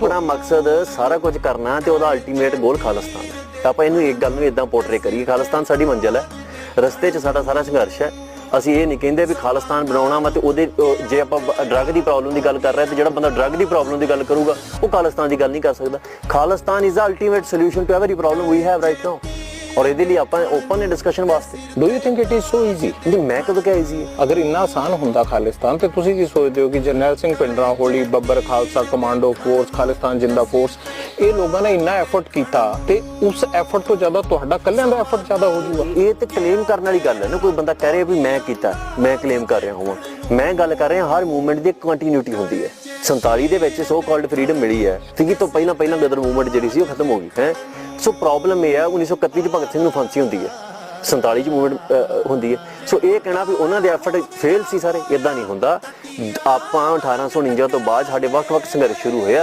ਆਪਣਾ ਮਕਸਦ ਸਾਰਾ ਕੁਝ ਕਰਨਾ ਤੇ ਉਹਦਾ ਅਲਟੀਮੇਟ ਗੋਲ ਖਾਲਿਸਤਾਨ ਹੈ। ਤਾਂ ਆਪਾਂ ਇਹਨੂੰ ਇੱਕ ਗੱਲ ਨੂੰ ਇਦਾਂ ਪੋਰਟਰੇ ਕਰੀਏ, ਖਾਲਿਸਤਾਨ ਸਾਡੀ ਮੰਜ਼ਿਲ ਹੈ। ਰਸਤੇ 'ਚ ਸਾਡਾ ਸਾਰਾ ਸੰਘਰਸ਼ ਹੈ। ਅਸੀਂ ਇਹ ਨਹੀਂ ਕਹਿੰਦੇ ਵੀ ਖਾਲਿਸਤਾਨ ਬਣਾਉਣਾ ਵਾ ਤੇ ਉਹਦੇ ਜੇ ਆਪਾਂ ਡਰੱਗ ਦੀ ਪ੍ਰੋਬਲਮ ਦੀ ਗੱਲ ਕਰ ਰਹੇ ਤੇ ਜਿਹੜਾ ਬੰਦਾ ਡਰੱਗ ਦੀ ਪ੍ਰੋਬਲਮ ਦੀ ਗੱਲ ਕਰੂਗਾ, ਉਹ ਖਾਲਿਸਤਾਨ ਦੀ ਗੱਲ ਨਹੀਂ ਕਰ ਸਕਦਾ। Khalistan is the ultimate solution to every problem we have right now ਔਰ ਇਹਦੇ ਲਈ ਆਪਾਂ ਓਪਨ ਹੈ ਡਿਸਕਸ਼ਨ ਵਾਸਤੇ do you think it is so easy ਨਹੀਂ ਮੈਂ ਕਦੋਂ ਕਿਹਾ ਈਜ਼ੀ ਹੈ ਅਗਰ ਇੰਨਾ ਆਸਾਨ ਹੁੰਦਾ ਖਾਲਿਸਤਾਨ ਤੇ ਤੁਸੀਂ ਕੀ ਸੋਚਦੇ ਹੋ ਕਿ ਜਰਨੈਲ ਸਿੰਘ ਪਿੰਡਰਾ ਹੋਲੀ Babbar Khalsa commando force Khalistan Zinda force ਇਹ ਲੋਕਾਂ ਨੇ ਇੰਨਾ ਐਫਰਟ ਕੀਤਾ ਤੇ ਉਸ ਐਫਰਟ ਤੋਂ ਜ਼ਿਆਦਾ ਤੁਹਾਡਾ ਕੱਲਿਆਂ ਦਾ ਐਫਰਟ ਜ਼ਿਆਦਾ ਹੋ ਜਾਊਗਾ ਇਹ ਤੇ ਕਲੇਮ ਕਰਨ ਵਾਲੀ ਗੱਲ ਹੈ ਨਾ ਕੋਈ ਬੰਦਾ ਕਹਿ ਰਿਹਾ ਵੀ ਮੈਂ ਕੀਤਾ ਮੈਂ ਕਲੇਮ ਕਰ ਰਿਹਾ ਹਾਂ ਮੈਂ ਗੱਲ ਕਰ ਰਿਹਾ ਹਰ ਮੂਵਮੈਂਟ ਦੀ ਕੰਟੀਨਿਊਟੀ ਹੁੰਦੀ ਹੈ 47 ਦੇ ਵਿੱਚ ਸੋ ਕਾਲਡ ਫਰੀडम ਮਿਲੀ ਹੈ ਠੀਕ ਤੋਂ ਪਹਿਲਾਂ ਪਹਿਲਾਂ ਗਦਰ ਮੂਵਮੈਂਟ ਜਿਹੜੀ ਸੀ ਉਹ ਖਤਮ ਹੋ ਗਈ ਹੈ ਸੋ ਪ੍ਰੋਬਲਮ ਇਹ ਹੈ 1931 ਚ ਭਗਤ ਸਿੰਘ ਨੂੰ ਫਾਂਸੀ ਹੁੰਦੀ ਹੈ। 47 ਚ ਮੂਵਮੈਂਟ ਹੁੰਦੀ ਹੈ। ਸੋ ਇਹ ਕਹਿਣਾ ਵੀ ਉਹਨਾਂ ਦੇ ਐਫਰਟ ਫੇਲ ਸੀ ਸਾਰੇ ਇਦਾਂ ਨਹੀਂ ਹੁੰਦਾ। ਆਪਾਂ 1849 ਤੋਂ ਬਾਅਦ ਸਾਡੇ ਵੱਖ-ਵੱਖ ਸੰਘਰਸ਼ ਸ਼ੁਰੂ ਹੋਏ